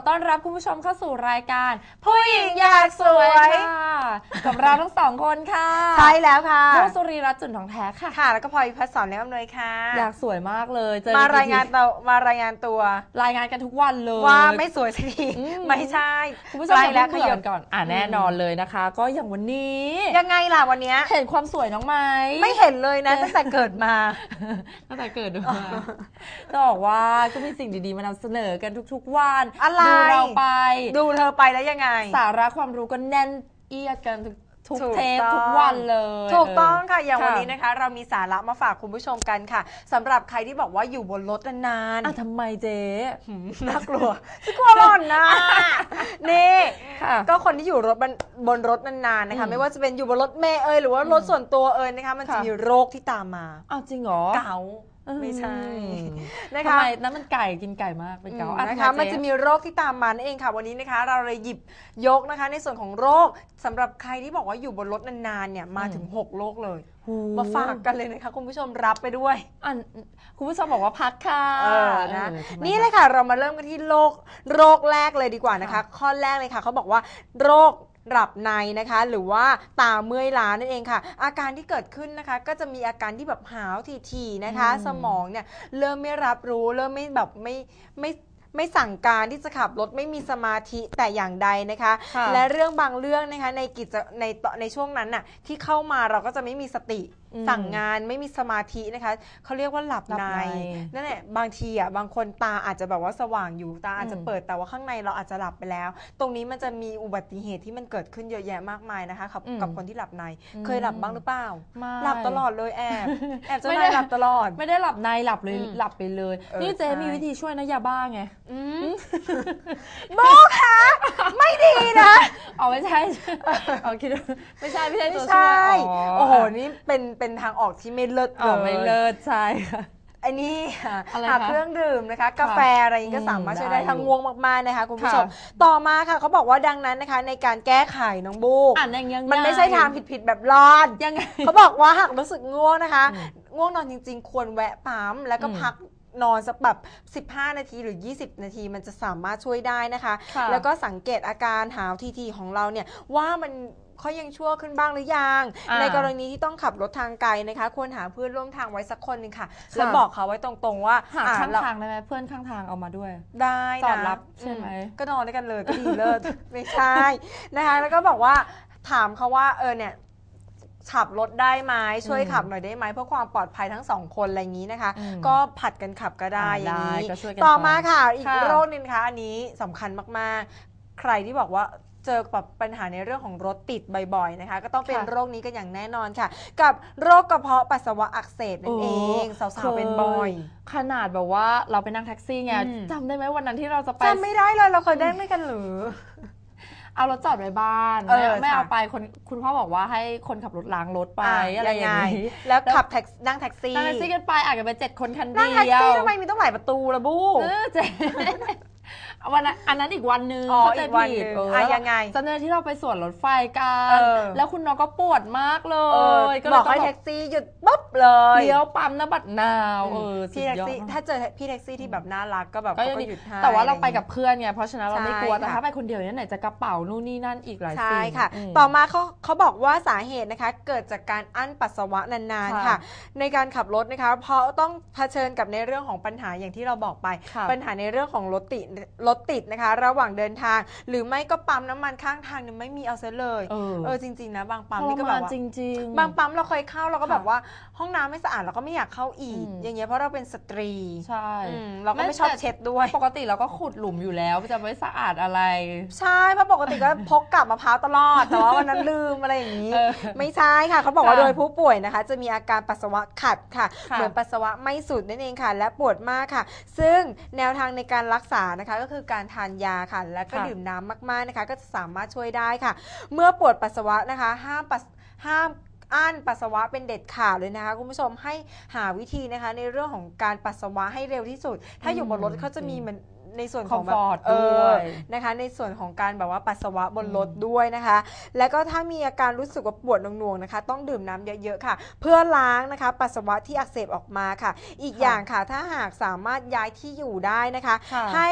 ขอต้อนรับคุณผู้ชมเข้าสู่รายการ ผู้หญิงอยากสวยค่ะกับเราทั้งสองคนค่ะใช่แล้วค่ะโมสุรีรัตน์จุนทองแท้ค่ะค่ะ แล้วก็พลอยพัฒน์สอนและอำนวยค่ะ อยากสวยมากเลยเจอมากันรายงานทีตัวมารายงานตัว รายงานกันทุกวันเลยว่าไม่สวยสักทีอืมไม่ใช่คุณผู้ชมใกล้อย่าแล้วเพิ่งขเบื่อยักันก่อนอ่าแน่นอนเลยนะคะ ก็อย่างวันนี้ ยังไงล่ะวันเนี้ยเห็นความสวยน้องไหมไม่เห็นเลยนะตั้งแต่เกิดมาตั้งแต่เกิดมาต้องบอกว่าก็มีสิ่งดีๆมานำเสนอกันทุกๆวันอะไรดูเราไป ดูเธอไปแล้วยังไง สาระความรู้ก็แน่นเอียดกันทุกทุกถูกเทปต้องทุกวันเลย ถูกต้องค่ะอย่างค่ะวันนี้นะคะ เรามีสาระมาฝากคุณผู้ชมกันค่ะสำหรับใครที่บอกว่าอยู่บนรถนานอะทำไมเจ๊ๆหืมน่ากลัวจะกลัวหล่อนนะนี่ค่ะก็คนที่อยู่รถบนบนรถนานๆนะคะอืมไม่ว่าจะเป็นอยู่บนรถเมล์เอยหรือว่ารถส่วนตัวเอยนะคะ มันจะค่ะมีโรคที่ตามมาอ้าวจริงเหรอเกา ไม่ใช่อืมนะทำคะ ไมนั่นมันไก่กินไก่มากเป็นเกาอืมอ่นะคะทำไมันเจะมีโรคที่ตามมานั่นเองค่ะ วันนี้นะคะ เราเลยหยิบยกนะคะ ในส่วนของโรคสำหรับใครที่บอกว่าอยู่บนรถนานๆเนี่ยมาถึง 6 โรคเลย หูมาฝากกันเลยนะคะ คุณผู้ชมรับไปด้วยอันคุณผู้ชมบอกว่าพักค่ะเออนะเออทำไม นี่เลยค่ะ เรามาเริ่มกันที่โรคโรคแรกเลยดีกว่านะคะ ค่ะ ข้อแรกเลยค่ะเขาบอกว่าโรค หลับในนะคะ หรือว่าตาเมื่อยล้านั่นเองค่ะ อาการที่เกิดขึ้นนะคะ ก็จะมีอาการที่แบบหาวถี่ๆนะคะอืมสมองเนี่ยเริ่มไม่รับรู้เริ่มไม่แบบไม่ไม่ไม่สั่งการที่จะขับรถไม่มีสมาธิแต่อย่างใดนะคะค่ะและเรื่องบางเรื่องนะคะในกิจในตในช่วงนั้นน่ะที่เข้ามาเราก็จะไม่มีสติอืมสั่งงานไม่มีสมาธินะคะเขาเรียกว่าหลับหลับในในนั่นแหละบางทีอะบางคนตาอาจจะแบบว่าสว่างอยู่ตาอาจจะอืมเปิดแต่ว่าข้างในเราอาจจะหลับไปแล้ว ตรงนี้มันจะมีอุบัติเหตุที่มันเกิดขึ้นเยอะแยะมากมายนะคะกับอืมกับคนที่หลับในอืมเคยหลับบ้างหรือเปล่าไม่หลับตลอดเลยแอบแอบเจ้าไม่นาได้ยหลับตลอด ไม่ได้หลับในหลับเลยอืมหลับไปเลยเออนี่เจ๊ใช่มีวิธีช่วยนะยาบ้าไงอืมโมคะไม่ดีนะอ๋อไม่ใช่อ๋อคิดว่าไม่ใช่ไม่ใช่ไม่ตัวช่วใช่ยโอ้โหนี่เป็นเป็นทางออกที่ไม่เลิศอ๋อเลไม่ยเลิศใช่ค่ะไอ้นี่ค่ะอะไรหาคะเครื่องดื่มนะคะ กาแฟอะไรอย่างนี้ก็อืมสามารถช่วยได้ได้ทั้งอยู่ง่วงมากๆนะคะคุณผู้ชมค่ะต่อมาค่ะเขาบอกว่าดังนั้นนะคะ ในการแก้ไขน้องบูอ่านยังยังมันไม่ใช่ทางผิดๆแบบรอดยังไงเขาบอกว่าหากรู้สึกง่วงนะคะอืมง่วงนอนจริง ๆ ควรแวะปั๊มแล้วก็อืมพักนอนสักแบบ 15 นาทีหรือ 20 นาทีมันจะสามารถช่วยได้นะคะค่ะแล้วก็สังเกตอาการหาวทีๆของเราเนี่ยว่ามัน เขายังชั่วขึ้นบ้างหรือยัง อ่าในกรณีที่ต้องขับรถทางไกลนะคะ ควรหาเพื่อนร่วมทางไว้สักคนหนึ่งค่ะ ค่ะ แล้วบอกเขาไว้ตรงๆว่าหาอ่ข้างเราทางได้ไหมเพื่อนข้างทางเอามาด้วย ได้นะจอดรับใช่ไหม อืก็นอนด้วยกันเลยก็ดีเลิศ ไม่ใช่นะคะ แล้วก็บอกว่าถามเขาว่าเออเนี่ยขับรถได้ไหมช่วยอืมขับหน่อยได้ไหมเพื่อความปลอดภัยทั้งสองคนอะไรอย่างนี้นะคะ อืมก็ผัดกันขับก็ได้อ่าอย่างนี้ ได้ก็ช่วยกันต่อไปมาค่ะอีกค่ะ โรคหนึงนะคะอันนี้สำคัญมากๆ ใครที่บอกว่า เจอแบบปัญหาในเรื่องของรถติดบ่อยๆนะคะ ก็ต้องเป็นค่ะโรคนี้กันอย่างแน่นอนค่ะ กับโรคกระเพาะปัสสาวะอักเสบนั่นเองสาวๆเป็นบ่อย ขนาดแบบว่าเราไปนั่งแท็กซี่ไงอืมจำได้ไหมวันนั้นที่เราจะไปจำไม่ได้เลยเราเคยได้ด้วยกันหรือเอารถจอดไว้บ้านเออไม่ไม่เอาค่ะไปคนคุณพ่อบอกว่าให้คนขับรถล้างรถไปอะอะไรอย่างยังนี้ไงแล้วขับแท็กนั่งแท็กซี่นั่งแท็กซี่กันไปอาจจะไปเจ็ดคนคันเดีนั่งแท็กยวซี่ทำไมมีต้องหลายประตูละบูเออเจ๊ วันนั้นอันนั้นอีกวันหนึ่งอ๋อเข้าใจอีกวันผิดหนึ่งเอออะแล้วยังไง จำได้ที่เราไปสวนรถไฟกันเออแล้วคุณน้องก็ปวดมากเลเออยก็เลบยอกต้อให้งแบแท็บกซี่หยุดปุ๊บเลยเลี้ยวปั๊มน้ำบัดนาวเออสุพี่ดแท็กยอดซี่มากถ้าเจอพี่แท็กซี่ที่แบบน่ารักก็แบบก็เขายังก็ดีหยุดให้ แต่ว่าเราไปอะกับเพื่อนไงเพราะฉะนั้นเราไม่กลัวใช่แต่ค่ะ ถ้าไปคนเดียวเนี่ยไหนจะกระเป๋านู่นนี่นั่นอีกหลายใช่สิ่งค่ะ ม ต่อมาเขาเขาบอกว่าสาเหตุนะคะ เกิดจากการอั้นปัสสาวะนานๆค่ะ ค่ะในการขับรถนะคะ เพราะต้องเผชิญกับในเรื่องของปัญหาอย่างที่เราบอกไป ค่ะปัญหาในเรื่องของรถติดรถติดนะคะ ระหว่างเดินทาง หรือไม่ก็ปั๊มน้ำมันข้างทางเนี่ยไม่มีเอาเสียเลยเออเออจริง ๆ นะ บางปั๊มทรนี่ก็แบมาบนว่าจริง ๆ บางปั๊มเราเคยเข้าเราก็ค่ะแบบว่าห้องน้ำไม่สะอาดเราก็ไม่อยากเข้าอีกอืมอย่างเงี้ยเพราะเราเป็นสตรีใช่อืมเราก็ไม่ไม่ชอบแต่เช็ดด้วย ปกติเราก็ขุดหลุมอยู่แล้วจะไม่สะอาดอะไร ใช่เพราะปกติก็พกกับมะพร้าวตลอดแต่ว่าวันนั้นลืมอะไรอย่างนี้เออไม่ใช่ค่ะเขาบอกว่าค่ะโดยผู้ป่วยนะคะ จะมีอาการปัสสาวะขัดค่ะค่ะเหมือนปัสสาวะไม่สุดนั่นเองค่ะ และปวดมากค่ะ ซึ่งแนวทางในการรักษานะคะก็คือการทานยาค่ะ และก็ค่ะดื่มน้ำมากๆนะคะ ก็จะสามารถช่วยได้ค่ะ เมื่อปวดปัสสาวะนะคะ ห้ามปัสห้ามอั้นปัสสาวะเป็นเด็ดขาดเลยนะคะ คุณผู้ชมให้หาวิธีนะคะ ในเรื่องของการปัสสาวะให้เร็วที่สุด ถ้าอยู่บนรถเขาจะมีเหมือนในส่วนของแบบ Comfort เอด้อวยนะคะในส่วนของการแบบว่าปัสสาวะบนอืมรถด้วยนะคะ แล้วก็ถ้ามีอาการรู้สึกว่าปวดหน่วงๆนะคะ ต้องดื่มน้ำเยอะๆค่ะ เพื่อล้างนะคะ ปัสสาวะที่อักเสบออกมาค่ะ อีกค่ะอย่างค่ะถ้าหากสามารถย้ายที่อยู่ได้นะคะค่ะให้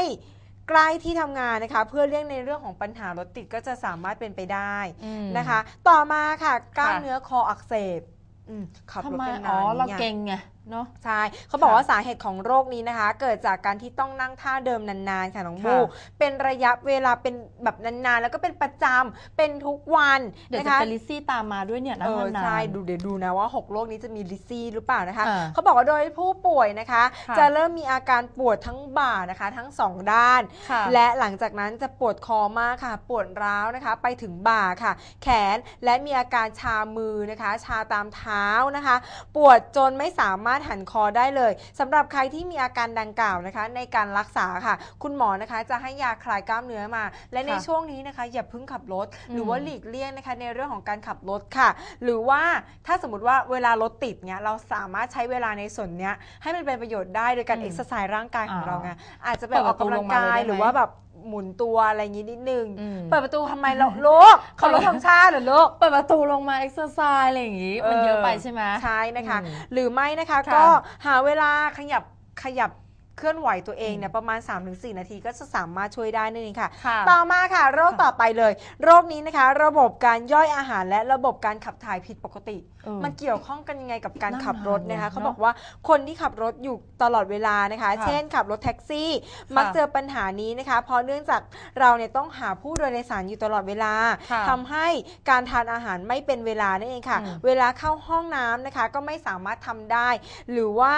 ใกล้ที่ทำงานนะคะ เพื่อเลี่ยงในเรื่องของปัญหารถติดก็จะสามารถเป็นไปได้อืมนะคะ ต่อมาค่ะกล้ามค่ะเนื้อคออักเสบอืมขับทำรถไมเป็นนาอ๋อนเรานี่ยเก่งไง เนาะใช่เขาบอกค่ะว่าสาเหตุของโรคนี้นะคะ เกิดจากการที่ต้องนั่งท่าเดิมนานๆค่ะน้องบูค่ะเป็นระยะเวลาเป็นแบบนานๆ แล้วก็เป็นประจำเป็นทุกวันเดี๋ยวนะจะคะเป็นลิซซี่ตามมาด้วยเนี่ยนะเออนาใช่นๆดูเดี๋ยวดูนะว่า 6 โรคนี้จะมีลิซี่หรือเปล่านะคะอ่าเขาบอกว่าโดยผู้ป่วยนะคะค่ะจะเริ่มมีอาการปวดทั้งบ่านะคะ ทั้งสองด้านค่ะและหลังจากนั้นจะปวดคอมากค่ะ ปวดร้าวนะคะ ไปถึงบ่าค่ะ แขนและมีอาการชามือนะคะ ชาตามเท้านะคะ ปวดจนไม่สามารถหันคอได้เลยสำหรับใครที่มีอาการดังกล่าวนะคะ ในการรักษาค่ะ คุณหมอนะคะจะให้ยาคลายกล้ามเนื้อมา และในค่ะช่วงนี้นะคะ อย่าเพิ่งขับรถ หรือว่าอืมหลีกเลี่ยงนะคะ ในเรื่องของการขับรถค่ะ หรือว่าถ้าสมมติว่าเวลารถติดเนี่ยเราสามารถใช้เวลาในส่วนเนี้ยให้มันเป็นประโยชน์ได้โดยการอืมเอ็กซ์ไซส์ร่างกายของอ่าเราไงอาจจะไปเปิดออกกำลังกายประตูลงมาเลยได้ไหมหรือว่าแบบ หมุนตัวอะไรอย่างนี้นิดนึงอืมเปิดประตูทำไมเราลูกเขาลดของชาติเหรอลูก เปิดประตูลงมาเอ็กซ์ไซส์อะไรอย่างงี้ มันเยอะไปใช่ไหม ใช่นะคะอืมหรือไม่นะคะ ค่ะ ก็หาเวลาขยับขยับ เคลื่อนไหวตัวเองเนี่ยประมาณ 3-4 นาทีก็จะสามารถช่วยได้นั่นเองค่ะ ค่ะ ต่อมาค่ะ โรคต่อไปเลย โรคนี้นะคะ ระบบการย่อยอาหารและระบบการขับถ่ายผิดปกติ เออ มันเกี่ยวข้องกันยังไงกับการนั่งขับรถนะคะนานเนี่ยเขาเนอะบอกว่าคนที่ขับรถอยู่ตลอดเวลานะคะ ค่ะเช่นขับรถแท็กซี่ มักเจอปัญหานี้นะคะ เพราะเนื่องจากเราเนี่ยต้องหาผู้โดยสารอยู่ตลอดเวลาค่ะทำให้การทานอาหารไม่เป็นเวลานั่นเองค่ะ อืม เวลาเข้าห้องน้ำนะคะ ก็ไม่สามารถทำได้ หรือว่า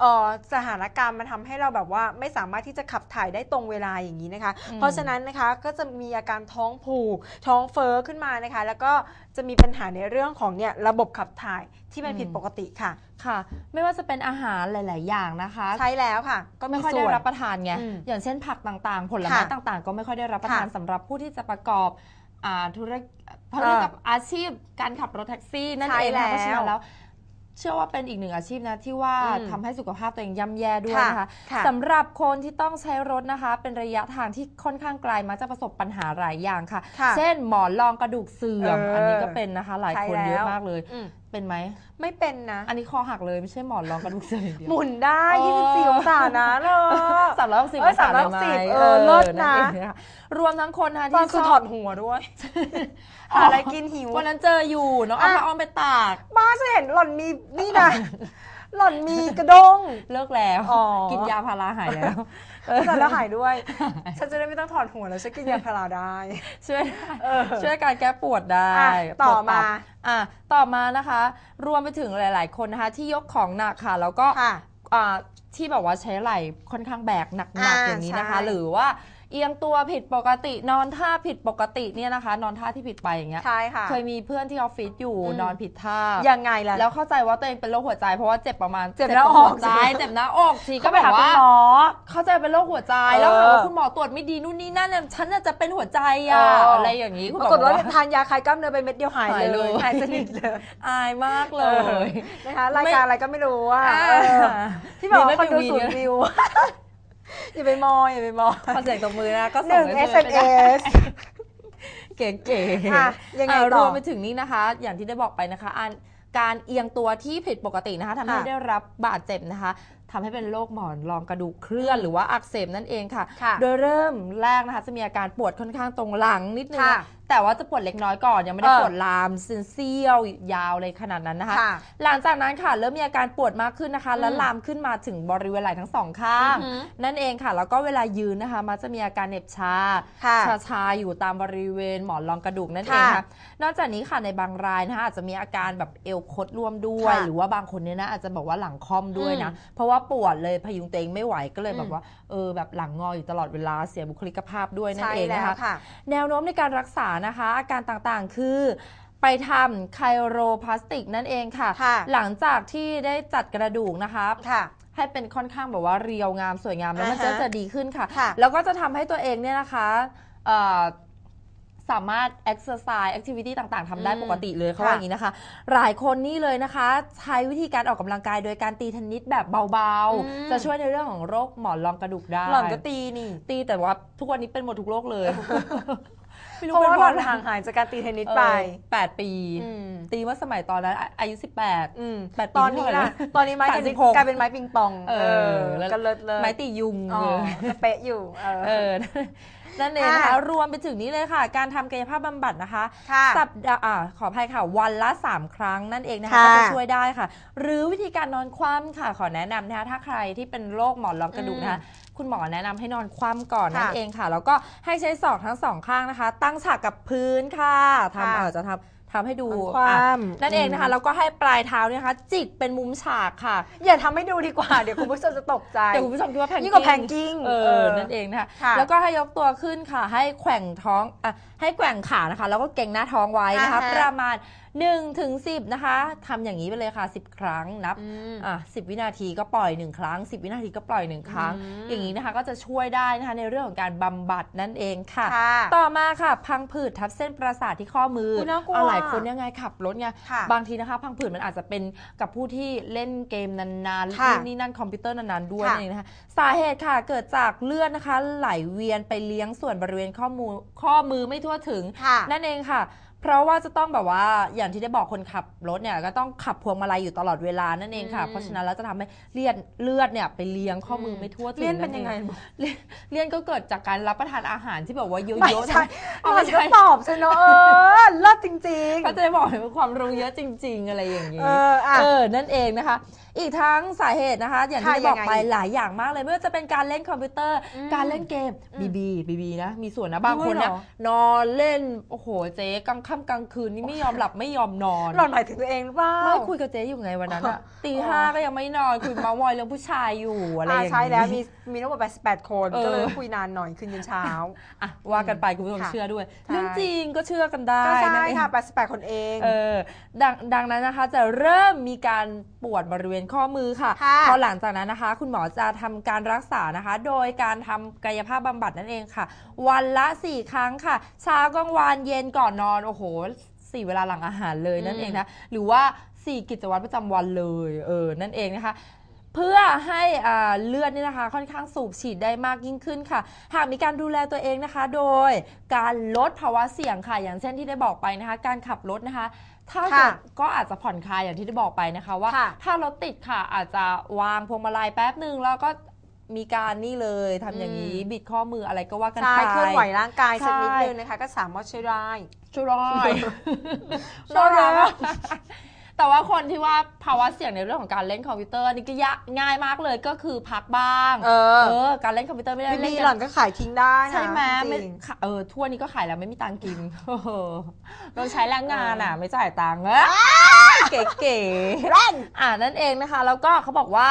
เอ่อสถานการณ์มันทำให้เราแบบว่าไม่สามารถที่จะขับถ่ายได้ตรงเวลาอย่างนี้นะคะ อืม เพราะฉะนั้นนะคะก็จะมีอาการท้องผูกท้องเฟ้อขึ้นมานะคะ แล้วก็จะมีปัญหาในเรื่องของเนี่ยระบบขับถ่ายที่มันผิดปกติค่ะ ค่ะ ไม่ว่าจะเป็นอาหารหลาย ๆ อย่างนะคะใช่แล้วค่ะ ก็ไม่ค่อยได้ส่วนรับประทานไงอืมอย่างเช่นผักต่างๆ ผลไม้ค่ะต่าง ๆ ก็ไม่ค่อยได้รับประทานค่ะสำหรับผู้ที่จะประกอบอ่าธุรกิจเขาเรียกกับอาชีพการขับรถแท็กซี่นั่นใช่เองนะคะเพราะฉะนั้นแล้วแล้ว เชื่อว่าเป็นอีกหนึ่งอาชีพนะที่ว่าอืมทำให้สุขภาพตัวเองย่ำแย่ด้วยนะคะค่ะสำหรับคนที่ต้องใช้รถนะคะ เป็นระยะทางที่ค่อนข้างไกลมักจะประสบปัญหาหลายอย่างค่ะค่ะเช่นหมอนรองกระดูกเสื่อมเอออัอันนี้ก็เป็นนะคะ หลายใช่คนแล้วเยอะมากเลยอืม เป็นไหม ไม่เป็นนะอันนี้คอหักเลยไม่ใช่หมอนรองกระดูกเสื่อมอย่างเดียว หมุนได้โอ้24 องศานะเธอสามร้อยหกสิบเอ้ย360เออเลิศนะเองค่รวมทั้งคนนะตอนที่คือชถออบดหัวด้วย หาอะไรกินหิว วันนั้นเจออยู่น้องเอาอะ ผ้าอ้อมไปตาก บ้าจะเห็นหล่อนมีนี่นะ หล่อนมีกระด้ง เลิกแล้ว อ๋อ กินยาพาราหายแล้ว แต่แล้วหายด้วย ฉันจะได้ไม่ต้องถอดหัวแล้วฉันกินยาพาราได้ช่วยได้เออช่วยการแก้ปวดได้อะต่อปวดมาตับอะต่อมานะคะ รวมไปถึงหลาย ๆ คนนะคะ ที่ยกของหนักค่ะ แล้วก็ค่ะอ่าที่แบบว่าใช้ไหล่ค่อนข้างแบกหนักอ่าๆอย่างนี้นะคะใช่หรือว่า เอียงตัวผิดปกติ นอนท่าผิดปกติเนี่ยนะคะ นอนท่าที่ผิดไปอย่างเงี้ยใช่ค่ะ เคยมีเพื่อนที่ออฟฟิศอยู่อืมนอนผิดท่า ยังไงล่ะ แล้วเข้าใจว่าตัวเองเป็นโรคหัวใจ เพราะว่าเจ็บประมาณเจ็บหน้าอกหัวใจเจ็บหน้าอกทีก็ก็แบไปหาบคุณว่าหมอเข้าใจเป็นโรคหัวใจเออแล้วถามว่าคุณหมอตรวจไม่ดีนู่นนี่นั่นเนี่ยฉันน่ะจะเป็นหัวใจอะเออออะไรอย่างนี้คุณปหมราอกฏบอกว่าว่าทานยาคลายกล้ามเนื้อไปเม็ดเดียวหายหายเลเลยยหายสนิทเลยอายมากเลเออยนะคะรายการอะไรก็ไม่รู้ว่าอ่าเออที่บอกมีว่าไม่คนดูมีศูนย์วิว อย่าไปมออย่าไปมอคอนเสิร์ตตบมือนะก็หส่งนึ่งให้เพื่อนไปได้ SMS เก๋ๆอะยังไงอะต่อรวมไปถึงนี้นะคะ อย่างที่ได้บอกไปนะคะอันการเอียงตัวที่ผิดปกตินะคะทำให้ค่ะได้รับบาดเจ็บนะคะ ทำให้เป็นโรคหมอนรองกระดูกเคลื่อนหรือว่าอักเสบนั่นเองค่ะค่ะโดยเริ่มแรกนะคะจะมีอาการปวดค่อนข้างตรงหลังนิดนึงค่ะนะแต่ว่าจะปวดเล็กน้อยก่อนยังไม่ได้เออปวดลามเซียวยาวเลยขนาดนั้นนะคะค่ะหลังจากนั้นค่ะเริ่มมีอาการปวดมากขึ้นนะคะ และอืมลามขึ้นมาถึงบริเวณไหล่ทั้งสองข้างอือหือนั่นเองค่ะ แล้วก็เวลายืนนะคะมักจะมีอาการเหน็บชาค่ะชาชาๆอยู่ตามบริเวณหมอนรองกระดูกนั่นเองค่ะค่ะนอกจากนี้ค่ะในบางรายนะคะอาจจะมีอาการแบบเอวคดร่วมด้วยค่ะหรือว่าบางคนเนี่ยนะอาจจะบอกว่าหลังค่อมด้วยนะอืมเพราะว่าปวดเลยพยุงตัวเองไม่ไหวก็เลยอืมแบบว่าเออแบบหลังงออยู่ตลอดเวลาเสียบุคลิกภาพด้วยนั่นใช่เองแล้นะวคะค่ะแนวโน้มในการรักษานะคะ อาการต่างๆคือไปทำไคโรพลาสติกนั่นเองค่ะค่ะ หลังจากที่ได้จัดกระดูกนะคะค่ะให้เป็นค่อนข้างแบบว่าเรียวงามสวยงามแล้วมันอ่าฮะจะจะดีขึ้นค่ะค่ะ แล้วก็จะทำให้ตัวเองเนี่ยนะคะเอ่อ สามารถ exercise activity ต่างๆทำได้อืมปกติเลยเขาค่ะว่าอย่างนี้นะคะ หลายคนนี่เลยนะคะ ใช้วิธีการออกกำลังกายโดยการตีเทนนิสแบบเบาอืมๆจะช่วยในเรื่องของโรคหมอนรองกระดูกได้หล่อนก็ตีนี่ ตีแต่ว่าทุกวันนี้เป็นหมดทุกโรคเลยไม่รู้เพราะเป็นว่าเพหล่ราะอนอะไรห่างหายจากการตีเทนนิสไปแปดปีอืมตีเมื่อสมัยตอนนั้นอะอายุ 18อืมแปดปีตอนนี้เท่าไหร่ล่ะนะตอนนี้ไม้เทนนิส36กลายเป็นไม้ปิงปอง เออแล้วก็เลิศเลยไม้ตียุงอ๋อเออก็เป๊ะอยู่ เออเออ นั่นเองนะคะอะรวมไปถึงนี้เลยค่ะ การทำกายภาพบำบัดนะคะ ค่ะ สัปดาห์อ่าขออภัยค่ะ วันละ 3 ครั้งนั่นเองนะคะค่ะก็จะช่วยได้ค่ะ หรือวิธีการนอนคว่ำค่ะ ขอแนะนำนะคะถ้าใครที่เป็นโรคหมอนรองกระดูกนะคะคุณหมอแนะนำให้นอนคว่ำก่อนนั่นค่ะเองค่ะ แล้วก็ให้ใช้ศอกทั้งสองข้างนะคะ ตั้งฉากกับพื้นค่ะทำค่ะเออจะทำ ทำให้ดูนอนคว่ำอะนั่นเองนะคะอืมแล้วก็ให้ปลายเท้าเนี่ยนะคะ จิกเป็นมุมฉากค่ะ อย่าทำให้ดูดีกว่า เดี๋ยวคุณผู้ชมจะตกใจเดี๋ยวคุณผู้ชมคิดว่าแพนยิ่งกว่าแพงกิ้งเออนั่นเองนะคะค่ะแล้วก็ให้ยกตัวขึ้นค่ะ ให้แขว่งท้องอะให้แกว่งขานะคะ แล้วก็เก่งหน้าท้องไว้นะคะอ่าฮะประมาณ1ถึง10นะคะทำอย่างนี้ไปเลยค่ะ 10 ครั้งนับอืมอะ10 วินาทีก็ปล่อย 1 ครั้ง 10 วินาทีก็ปล่อย 1 ครั้งอืมอย่างนี้นะคะก็จะช่วยได้นะคะในเรื่องของการบำบัดนั่นเองค่ะค่ะ ต่อมาค่ะพังผืดทับเส้นประสาทที่ข้อมืออุ๊ยน่ากลัวเอาหลายคนยังไงขับรถไงค่ะบางทีนะคะ พังผืดมันอาจจะเป็นกับผู้ที่เล่นเกมนานๆค่ะนู่นนี่นั่นคอมพิวเตอร์นานๆด้วยค่ะนั่นเองนะคะสาเหตุค่ะเกิดจากเลือดนะคะไหลเวียนไปเลี้ยงส่วนบริเวณข้อมือข้อมือไม่ทั่วถึงค่ะนั่นเองค่ะ เพราะว่าจะต้องแบบว่าอย่างที่ได้บอกคนขับรถเนี่ยก็ต้องขับพวงมาลัยอยู่ตลอดเวลานั่นเองค่ะ อืมเพราะฉะนั้นแล้วจะทำให้เลือดเลือดเนี่ยไปเลี้ยงข้อมือไม่ทั่วถึงเลี่ยนเป็นยังไงอเลี่ยนเลี่ยนก็เกิดจากการรับประทานอาหารที่แบบว่าเยไม่อะๆใช่เอาหล่ไม่อนก็ใช่ตอบฉันเนอะเออเลิศจริง ก็จะได้บอกเลยว่าความรู้เยอะจริง ๆ อะไรอย่างๆนี้เอออะ เออ นั่นเองนะคะ อีกทั้งสาเหตุนะคะ อย่างที่ค่ะได้บอกไปยังไงหลายอย่างมากเลยไม่ว่าจะเป็นการเล่นคอมพิวเตอร์อืมการเล่นเกมอืมบีบีบีบีนะ มีส่วนนะบางคนเนี่ยด้วยเหรอนอนเล่น โอ้โหเจ๊กลางค่ำกลางคืนนี่ไม่ยอมหลับไม่ยอมนอนหล่อนหมายถึงตัวเองหรือเปล่าไม่คุยกับเจ๊อยู่ไงวันนั้นอะตีห้าก็ยังไม่นอนคุยเมามอยเรื่องผู้ชายอยู่อะไรอย่างใช่นี้แล้วมีมีทั้งหมด88คนเออก็เลยต้องคุยนานหน่อยคืนยันเช้าอะว่ากันไปคุณผู้ชมค่ะเชื่อด้วยใช่เรื่องจริงก็เชื่อกันได้ก็ใช่นั่นเองค่ะ88คนเองเออดังดังนั้นนะคะจะเริ่มมีการปวดบริเวณข้อมือค่ะค่ะพอหลังจากนั้นนะคะ คุณหมอจะทำการรักษานะคะ โดยการทำกายภาพบำบัดนั่นเองค่ะ วันละ 4 ครั้งค่ะ เช้ากลางวันเย็นก่อนนอน โอ้โหสี่เวลาหลังอาหารเลยนั่นเองนะ หรือว่า 4 กิจวัตรประจำวันเลย เออ นั่นเองนะคะเพื่อให้อ่าเลือดนี่นะคะ ค่อนข้างสูบฉีดได้มากยิ่งขึ้นค่ะ หากมีการดูแลตัวเองนะคะ โดยการลดภาวะเสี่ยงค่ะ อย่างเช่นที่ได้บอกไปนะคะ การขับรถนะคะ ถ้าเกิดค่ะก็อาจจะผ่อนคลายอย่างที่ได้บอกไปนะคะว่าค่ะถ้ารถติดค่ะอาจจะวางพวงมาลัยแป๊บหนึ่งแล้วก็มีการนี่เลยทำอย่างนี้บิดข้อมืออะไรก็ว่ากันใช่ไปเคลื่อนไหวร่างกายสักนิดใช่นึงนะคะ ก็สามารถช่วยได้ช่วยได้ช่วยได้น่ารัก แต่ว่าคนที่ว่าภาวะเสี่ยงในเรื่องของการเล่นคอมพิวเตอร์นี่ก็ยะง่ายมากเลยก็คือพักบ้างเออเออการเล่นคอมพิวเตอร์ไม่ได้บีเล่บีนหล่กัอนนก็ขายทิ้งได้นะใช่ไหมจไม่ริง ค่ะเออทั่วนี้ก็ขายแล้วไม่มีตังค์กินเออเราใช้แรงงานอะ ไม่จ่ายตังค์เอ้ยเก๋ๆแรงอ่านั่นเองนะคะ แล้วก็เขาบอกว่า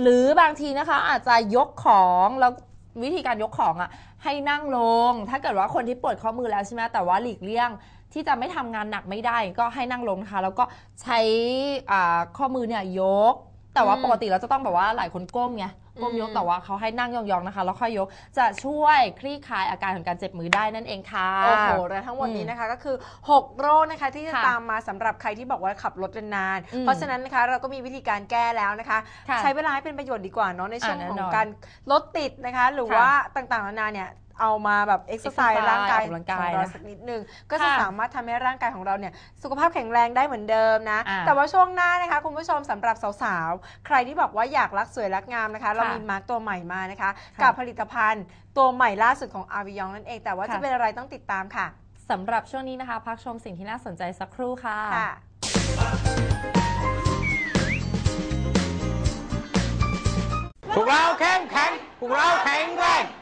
หรือบางทีนะคะอาจจะยกของแล้ววิธีการยกของอะให้นั่งลง ถ้าเกิดว่าคนที่ปวดข้อมือแล้วใช่ไหมแต่ว่าหลีกเลี่ยง ที่จะไม่ทำงานหนักไม่ได้ก็ให้นั่งลงนะคะ แล้วก็ใช้อ่าข้อมือเนี่ยยก แต่ว่าอืมปกติเราจะต้องแบบว่าหลายคนก้มไงก้มยกอืมแต่ว่าเขาให้นั่งยองๆนะคะ แล้วค่อยยกจะช่วยคลี่คลายอาการของการเจ็บมือได้นั่นเองค่ะโอ้โหและทั้งหมดนี้นะคะก็คือ 6 โรคนะคะที่จะค่ะตามมาสำหรับใครที่บอกว่าขับรถนานอืมๆเพราะฉะนั้นนะคะเราก็มีวิธีการแก้แล้วนะคะค่ะใช้เวลาให้เป็นประโยชน์ดีกว่าเนาะในช่วงอ่าแน่ของนอนการรถติดนะคะ หรือค่ะว่าต่างๆนานาเนี่ย เอามาแบบเอ็กซ์ไซส์ exercise ร่างกายออกกำลังกายของเรานะสักนิดนึง ก็จะค่ะสามารถทำให้ร่างกายของเราเนี่ยสุขภาพแข็งแรงได้เหมือนเดิมนะอ่าแต่ว่าช่วงหน้านะคะ คุณผู้ชมสำหรับสาวๆ ใครที่บอกว่าอยากรักสวยรักงามนะคะ เรามีมาร์กตัวใหม่มานะคะค่ะกับผลิตภัณฑ์ตัวใหม่ล่าสุดของอาวิยองนั่นเอง แต่ว่าค่ะจะเป็นอะไรต้องติดตามค่ะสำหรับช่วงนี้นะคะ พักชมสิ่งที่น่าสนใจสักครู่ค่ะค่ะพวกเราเข้มแข็งพวกเราแข็งแรงพ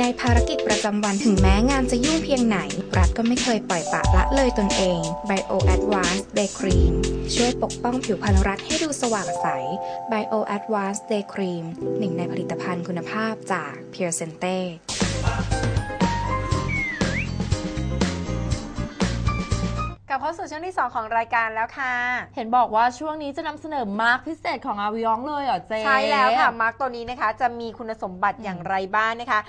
ในภารกิจประจำวันถึงแม้งานจะยุ่งเพียงไหน รัฐก็ไม่เคยปล่อยปละละเลยตนเอง Bio Advanced Day Cream ช่วยปกป้องผิวพรรณรัฐให้ดูสว่างใส Bio Advanced Day Cream หนึ่งในผลิตภัณฑ์คุณภาพจาก Pure Sente กกลับเข้าสู่ช่วงที่ 2 ของรายการแล้วค่ะ เห็นบอกว่าช่วงนี้จะนำเสนอมาร์คพิเศษของอาวิยองเลยเหรอเจ๊ใช่แล้วค่ะ มาร์กตัวนี้นะคะ จะมีคุณสมบัติอย่างไรบ้างนะคะ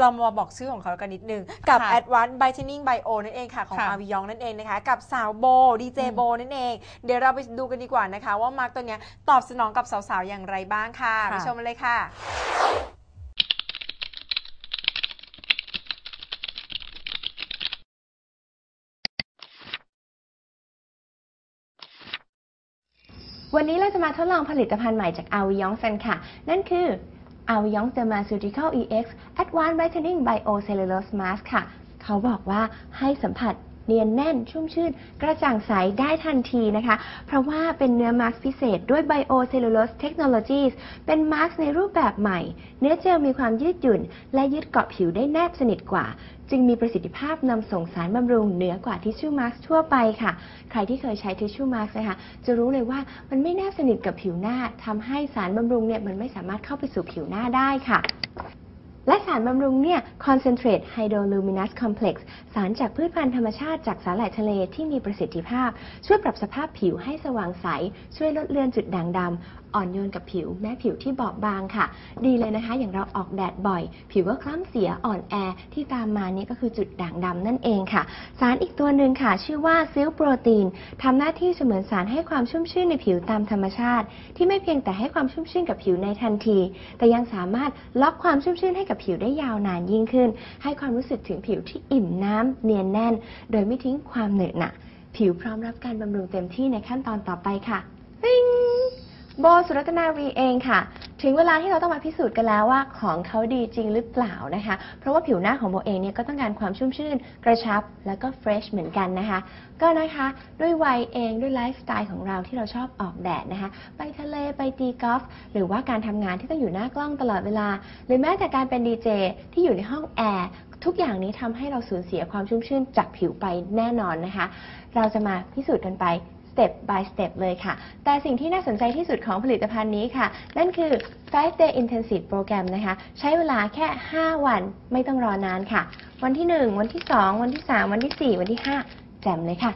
เรามาบอกชื่อของเขากันนิดนึง กับ ค่ะ Advanced Brightening Bio นั่นเองค่ะ ของค่ะอาวิยองนั่นเองนะคะ กับสาวโบดีเจอืม โบนั่นเอง เดี๋ยวเราไปดูกันดีกว่านะคะ ว่ามาร์กตัวเนี้ยตอบสนองกับสาวๆ อย่างไรบ้างค่ะไปชมกันเลยค่ะ วันนี้เราจะมาทดลองผลิตภัณฑ์ใหม่จาก a v i o n กันค่ะ นั่นคือ a v i o n Dermaceutical EX Advanced Brightening Biocellulose Mask ค่ะ เขาบอกว่าให้สัมผัส เนียนแน่นชุ่มชื่น กระจ่างใสได้ทันทีนะคะ เพราะว่าเป็นเนื้อมาสก์พิเศษด้วย Biocellulose Technologies เป็นมาสก์ในรูปแบบใหม่ เนื้อเจลมีความยืดหยุ่น และยึดเกาะผิวได้แนบสนิทกว่า จึงมีประสิทธิภาพนำส่งสารบำรุงเหนือกว่าทิชชู่มาสก์ทั่วไปค่ะ ใครที่เคยใช้ทิชชู่มาสก์นะคะจะรู้เลยว่ามันไม่แนบสนิทกับผิวหน้าทำให้สารบำรุงเนี่ยมันไม่สามารถเข้าไปสู่ผิวหน้าได้ค่ะ และสารบำรุงเนี่ย Concentrate Hydroluminous Complex สารจากพืชพันธุ์ธรรมชาติจากสาหร่ายทะเลที่มีประสิทธิภาพ ช่วยปรับสภาพผิวให้สว่างใส ช่วยลดเลือนจุดด่างดำ อ่อนโยนกับผิว แม้ผิวที่บอบบางค่ะ ดีเลยนะคะ อย่างเราออกแดดบ่อย ผิวก็คล้ำเสียอ่อนแอ ที่ตามมานี่ก็คือจุดด่างดำนั่นเองค่ะ สารอีกตัวหนึ่งค่ะ ชื่อว่าซิลโปรตีนทำหน้าที่เสมือนสารให้ความชุ่มชื่นในผิวตามธรรมชาติ ที่ไม่เพียงแต่ให้ความชุ่มชื่นกับผิวในทันที แต่ยังสามารถล็อกความชุ่มชื่นให้กับผิวได้ยาวนานยิ่งขึ้น ให้ความรู้สึกถึงผิวที่อิ่มน้ำเนียนแน่น โดยไม่ทิ้งความเหนอะหนะผิวพร้อมรับการบำรุงเต็มที่ในขั้นตอนต่อไปค่ะปิ้ง โบสุรัตนาวีเองค่ะ ถึงเวลาที่เราต้องมาพิสูจน์กันแล้วว่าของเขาดีจริงหรือเปล่านะคะ เพราะว่าผิวหน้าของโบเองเนี่ยก็ต้องการความชุ่มชื่น กระชับแล้วก็เฟรชเหมือนกันนะคะ ก็นะคะด้วยวัยเองด้วยไลฟ์สไตล์ของเราที่เราชอบออกแดดนะคะ ไปทะเลไปตีกอล์ฟหรือว่าการทำงานที่ต้องอยู่หน้ากล้องตลอดเวลา หรือแม้แต่การเป็นดีเจที่อยู่ในห้องแอร์ทุกอย่างนี้ทำให้เราสูญเสียความชุ่มชื่นจากผิวไปแน่นอนนะคะ เราจะมาพิสูจน์กันไป step by step เลยค่ะ แต่สิ่งที่น่าสนใจที่สุดของผลิตภัณฑ์นี้ค่ะ นั่นคือ 5 day intensive program นะคะ ใช้เวลาแค่ 5 วันไม่ต้องรอนานค่ะ วันที่ 1 วันที่ 2 วันที่ 3 วันที่ 4 วันที่ 5 แจ่มเลยค่ะ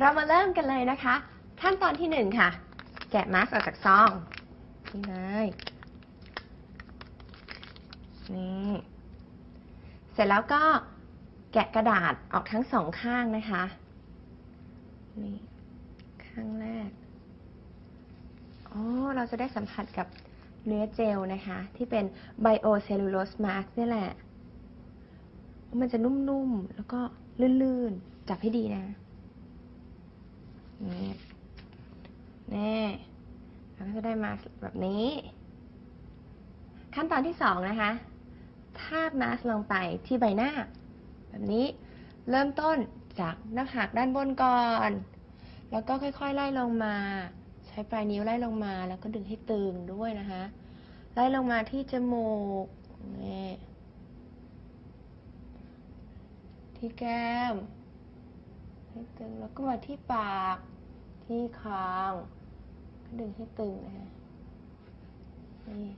เรามาเริ่มกันเลยนะคะ ขั้นตอนที่ 1 ค่ะ แกะมาสก์ออกจากซองนี่เลยนี่เสร็จแล้วก็แกะกระดาษออกทั้งสองข้างนะคะ นี่ข้างแรกอ๋อเราจะได้สัมผัสกับเนื้อเจลนะคะ ที่เป็น biocellulose mask นี่แหละ มันจะนุ่มๆ แล้วก็ลื่นๆ จับให้ดีนะ นี่แน่เราก็จะได้มาแบบนี้ ขั้นตอนที่สองนะคะทาบมาสก์ลงไปที่ใบหน้า แบบนี้เริ่มต้น จากหน้าผากด้านบนก่อน แล้วก็ค่อยๆ ไล่ลงมา ใช้ปลายนิ้วไล่ลงมา แล้วก็ดึงให้ตึงด้วยนะคะ ไล่ลงมาที่จมูกนี่ที่แก้มให้ตึงแล้วก็มาที่ปาก ที่คางก็ดึงให้ตึงนะคะนี่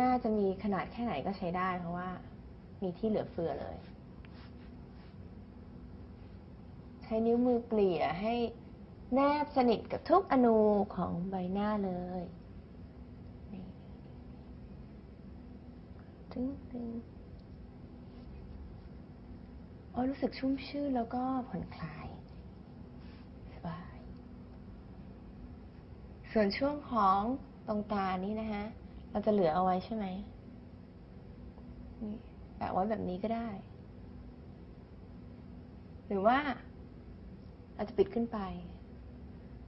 น่าจะมีขนาดแค่ไหนก็ใช้ได้เพราะว่ามีที่เหลือเฟือเลย ใช้นิ้วมือเกลี่ยให้แนบสนิทกับทุกอนูของใบหน้าเลยตึงตึงอ๋อรู้สึกชุ่มชื่นแล้วก็ผ่อนคลายสบาย ส่วนช่วงของตรงตานี้นะคะ เราจะเหลือเอาไว้ใช่ไหมแปะไว้แบบนี้ก็ได้ หรือว่า เราจะปิดขึ้นไป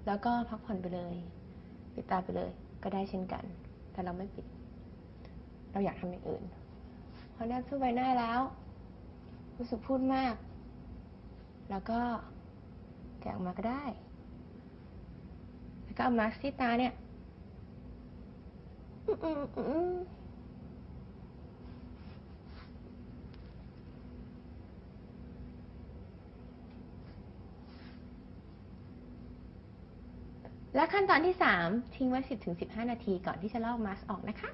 แล้วก็พักผ่อนไปเลย ปิดตาไปเลย ก็ได้เช่นกัน แต่เราไม่ปิด เราอยากทำอย่างอื่น พอแนบทั่วใบหน้าแล้ว รู้สึกพูดมาก แล้วก็แกะออกมาก็ได้ แล้วก็เอามาสที่ตาเนี่ย อืมอืมอืม และขั้นตอนที่ 3 ทิ้งไว้ 10-15 นาทีก่อนที่จะลอกมาส์ออกนะคะ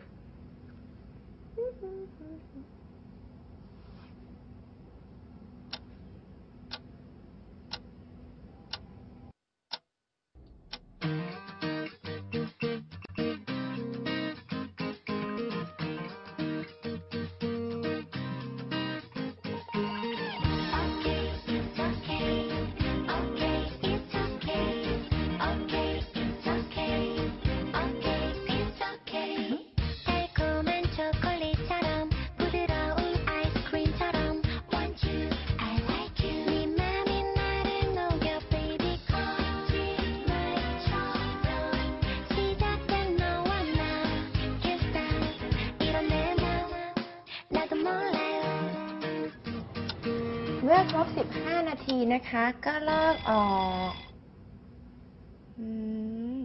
อครบ 15 นาทีนะคะ ก็เลิกออกอืม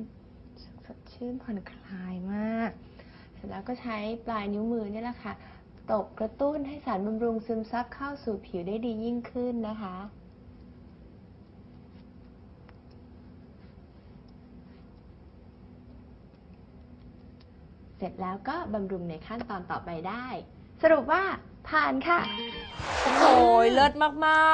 สดชื่นผ่อนคลายมาก เสร็จแล้วก็ใช้ปลายนิ้วมือเนี่ยแหละค่ะตบกระตุ้นให้สารบำรุงซึมซับเข้าสู่ผิวได้ดียิ่งขึ้นนะคะ เสร็จแล้วก็บำรุงในขั้นตอนต่อไปได้ สรุปว่า ผ่านค่ะ โอ้ยเลิศมา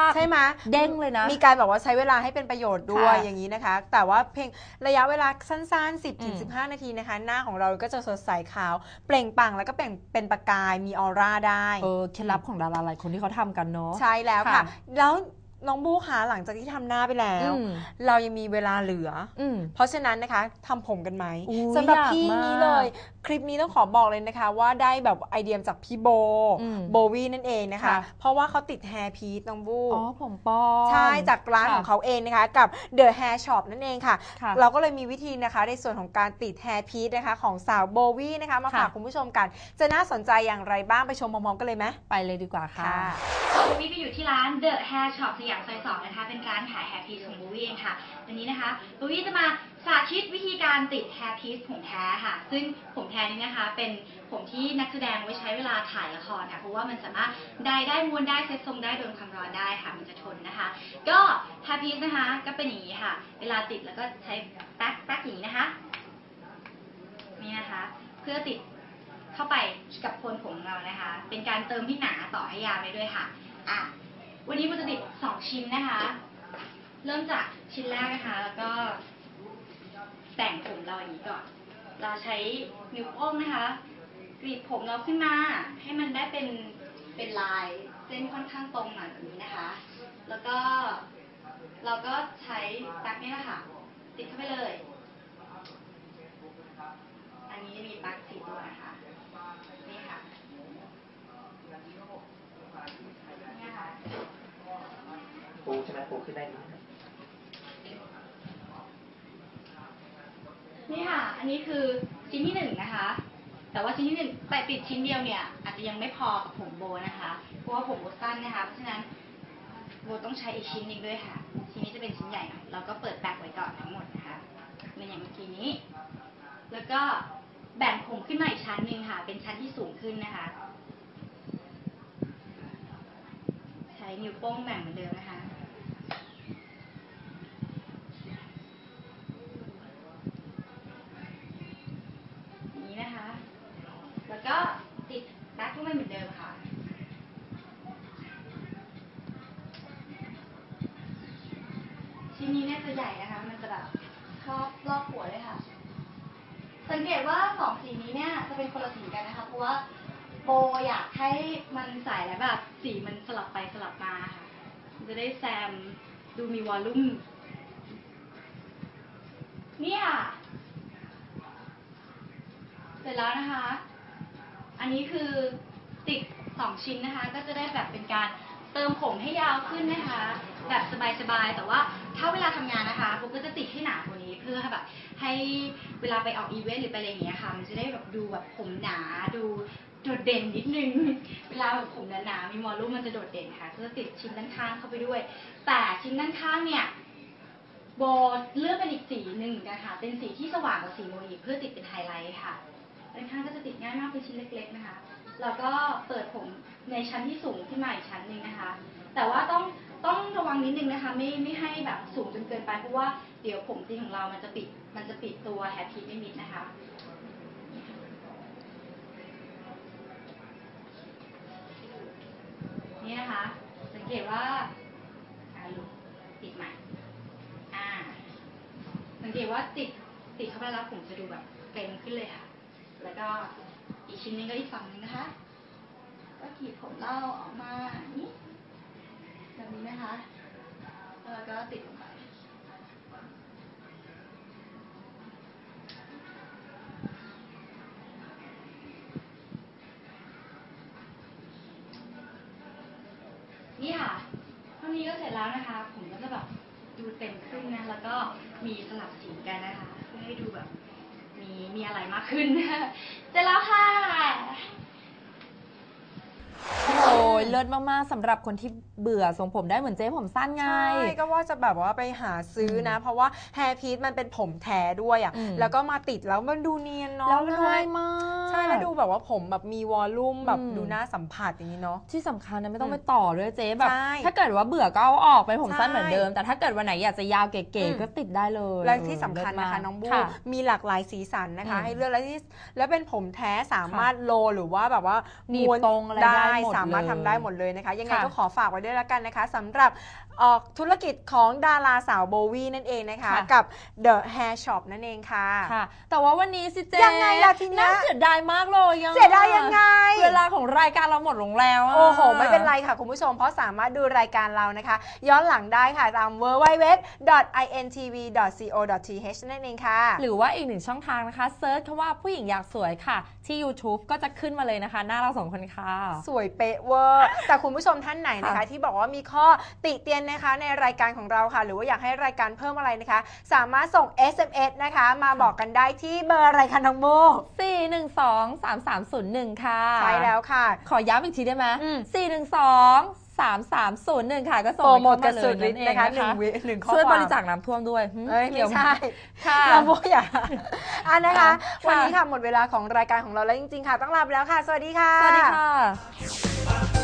กๆ ใช่ไหมเด้งเลยนะมีการบอกว่าใช้เวลาให้เป็นประโยชน์ด้วยค่ะอย่างนี้นะคะ แต่ว่าเพียงระยะเวลาสั้นๆ 10ถึงอืม 15 นาทีนะคะ หน้าของเราก็จะสดใสขาว เปล่งปลั่งแล้วก็เปล่งเป็นประกายมีออร่าได้ เออเคล็ดลับของดาราหลายคนที่เขาทำกันเนาะ ใช่แล้วค่ะ ค่ะแล้ว น้องบูคะหลังจากที่ทำหน้าไปแล้ว อืมเรายังมีเวลาเหลือ อืม เพราะฉะนั้นนะคะทำผมกันไหมอุ๊ยสำหรับอยากพี่มากนี้เลย คลิปนี้ต้องขอบอกเลยนะคะ ว่าได้แบบไอเดียมาจากพี่โบอืมโบวี่นั่นเองนะคะ ค่ะ เพราะว่าเขาติดแฮร์พีทน้องบูอ๋อผมปลอม ใช่จากร้านค่ะ ของเขาเองนะคะ กับ The Hair Shop นั่นเองค่ะ ค่ะ เราก็เลยมีวิธีนะคะในส่วนของการติดแฮร์พีทนะคะของสาวโบวี่นะคะมาค่ะ ฝากคุณผู้ชมกัน จะน่าสนใจอย่างไรบ้างไปชมพร้อมๆกันเลยไหม ไปเลยดีกว่าค่ะบูวี่ก็อยู่ที่ร้าน The Hair Shop สยามซอยสองนะคะ เป็นร้านขาย hair piece ของบูวี่เองค่ะ วันนี้นะคะบูวี่จะมาสาธิตวิธีการติด hair piece ผมแท้ค่ะ ซึ่งผมแท้นี้นะคะ เป็นผมที่นักแสดงไว้ใช้เวลาถ่ายละครค่ะ เพราะว่ามันสามารถได้ได้มวนได้เซ็ตทรงได้โดนความร้อนได้ค่ะ มันจะทนนะคะ ก็ hair piece นะคะ ก็เป็นอย่างนี้ค่ะ เวลาติดแล้วก็ใช้แป๊กแป๊กอย่างนี้นะคะ นี่นะคะ เพื่อติดเข้าไปกับโคนผมเรานะคะ เป็นการเติมที่หนาต่อให้ยาวได้ด้วยค่ะ อะ วันนี้มันจะติดสองชิ้นนะคะ เริ่มจากชิ้นแรกนะคะ แล้วก็แต่งผมเราอย่างนี้ก่อน เราใช้นิ้วโป้งนะคะ กรีดผมเราขึ้นมา ให้มันได้เป็นเป็นลายเส้นค่อนข้างตรงหน่อยแบบนี้นะคะ แล้วก็เราก็ใช้ตั๊กนี่แหละค่ะ ติดเข้าไปเลย อันนี้จะมีปลั๊กสี่ตัวนะคะ นี่ค่ะ นี่ค่ะ ปูใช่ไหมปูขึ้นได้ไหมนี่ค่ะ อันนี้คือชิ้นที่หนึ่งนะคะ แต่ว่าชิ้นที่หนึ่งแต่ติดชิ้นเดียวเนี่ย อาจจะยังไม่พอกับผมโบนะคะ เพราะว่าผมโบสั้นนะคะ เพราะฉะนั้นโบต้องใช้อีกชิ้นหนึ่งด้วยค่ะ ชิ้นนี้จะเป็นชิ้นใหญ่หน่อยเราก็เปิดแบกไว้ก่อนทั้งหมดนะคะเป็นอย่างเมื่อกี้นี้ แล้วก็แบ่งผมขึ้นมาอีกชั้นหนึ่งค่ะ เป็นชั้นที่สูงขึ้นนะคะ ใช้นิ้วโป้งแบ่งเหมือนเดิมนะคะ โบอยากให้มันใส่แล้วแบบสีมันสลับไปสลับมาค่ะ จะได้แซมดูมีวอลลุ่ม เนี่ย เสร็จแล้วนะคะ อันนี้คือติดสองชิ้นนะคะ ก็จะได้แบบเป็นการเติมผมให้ยาวขึ้นนะคะ แบบสบายๆ แต่ว่าถ้าเวลาทำงานนะคะปุ๊กก็จะติดให้หนากว่านี้เพื่อแบบให้เวลาไปออกอีเวนต์หรือไปอะไรอย่างเงี้ยค่ะ มันจะได้แบบดูแบบผมหนาดู โดดเด่นนิดนึง เวลาแบบผมหนาๆมีวอลลุ่มมันจะโดดเด่นค่ะก็จะติดชิ้นด้านข้างเข้าไปด้วย แต่ชิ้นด้านข้างเนี่ยโบเลือกเป็นอีกสีหนึ่งกันค่ะเป็นสีที่สว่างกว่าสีโมอีกเพื่อติดเป็นไฮไลท์ค่ะด้านข้างก็จะติดง่ายมากเป็นชิ้นเล็ก ๆนะคะแล้วก็เปิดผมในชั้นที่สูงขึ้นมาอีกชั้นหนึ่งนะคะ แต่ว่าต้องต้องระวังนิดนึงนะคะ ไม่ไม่ให้แบบสูงจนเกินไปเพราะว่าเดี๋ยวผมจริงของเรามันจะปิดมันจะปิดตัวแฮปปี้ไม่มิดนะคะ นี่นะคะ สังเกตว่าติดใหม่อ่า สังเกตว่าติดติดเข้าไปแล้วผมจะดูแบบเต็มขึ้นเลยค่ะ แล้วก็อีกชิ้นนึงก็อีกฝั่งหนึงนะคะ ก็ขีดผมเล่าออกมานี้แบบนี้นะคะ แล้วก็ติด ขึ้นนะแล้วก็มีสลับสีกันนะคะ เพื่อให้ดูแบบมีมีอะไรมากขึ้นเสร็จแล้วค่ะโอ้โหยเลิศมากๆสำหรับคนที่เบื่อทรงผมได้เหมือนเจ๊ผมสั้นไง ใช่ก็ว่าจะแบบว่าไปหาซื้อนะ เพราะว่าแฮร์พี e มันเป็นผมแท้ด้วยอะ อืม แล้วก็มาติดแล้วมันดูเนียนเนาะแล้วง่ายมาก ใช่แล้วดูแบบว่าผมแบบมีวอลลุ่มแบบอืมดูน่าสัมผัสอย่างนี้เนาะ ที่สำคัญนะไม่ต้องอืมไปต่อด้วยเจ๊แบบ ใช่ถ้าเกิดว่าเบื่อก็เอาออกเป็นผมสั้นใช่เหมือนเดิม แต่ถ้าเกิดวันไหนอยากจะยาวเก๋อืม ๆก็ติดได้เลยและที่สำคัญนะคะเลิศมากน้องบูค่ะ มีหลากหลายสีสันนะคะ อืมให้เลือกและที่แล้วเป็นผมแท้สามารถโลหรือว่าแบบว่าหนีบม้วนตรงอะไรได้หมดสามารถเลยทำได้หมดเลยนะคะ ยังไงค่ะ ก็ขอฝากไว้ด้วยแล้วกันนะคะสำหรับ เอ่อธุรกิจของดาราสาวโบวี่นั่นเองนะคะ ค่ะ กับ The Hair Shop นั่นเองค่ะ ค่ะ แต่ว่าวันนี้สิเจ๊ยังไงล่ะทีเนี้ย น่าเสียดายมากเลยยังเสียดายยังไง เวลาของรายการเราหมดลงแล้วะ โอ้โห ไม่เป็นไรค่ะ คุณผู้ชม เพราะสามารถดูรายการเรานะคะ ย้อนหลังได้ค่ะ ตาม www.intv.co.th นั่นเองค่ะ หรือว่าอีกหนึ่งช่องทางนะคะเซิร์ชคำว่าผู้หญิงอยากสวยค่ะ ที่ YouTube ก็จะขึ้นมาเลยนะคะ หน้าเราสองคนค่ะ สวยเป๊ะเวอร์ แต่คุณผู้ชมท่านไหนนะคะ ค่ะที่บอกว่ามีข้อติเตียนนะคะในรายการของเราค่ะ หรือว่าอยากให้รายการเพิ่มอะไรนะคะ สามารถส่ง SMS นะคะ มาบอกกันได้ที่เบอร์อะไรคะน้องโม4 1 2 3 3 0 1 ค่ะ ใช่แล้วค่ะ ขอย้ำอีกทีได้ไหมอืม4 1 2 3 3 0 1 ค่ะ ก็ส่งโปรโมทเข้ากันมาสุเลดยฤนั่ทนธิ์เองนะคะหนึ่นะคะงวิหนึ่งข้อช่วยคบวามริจาคน้ำท่วมด้วยหึเอ้ยเกี่ไม่ยวใช่ค่ะเราโมอย่าอันนะคะค่ะวันนี้ค่ะหมดเวลาของรายการของเราแล้วจริง ๆ ค่ะ ต้องลาไปแล้วค่ะ สวัสดีค่ะ สวัสดีค่ะ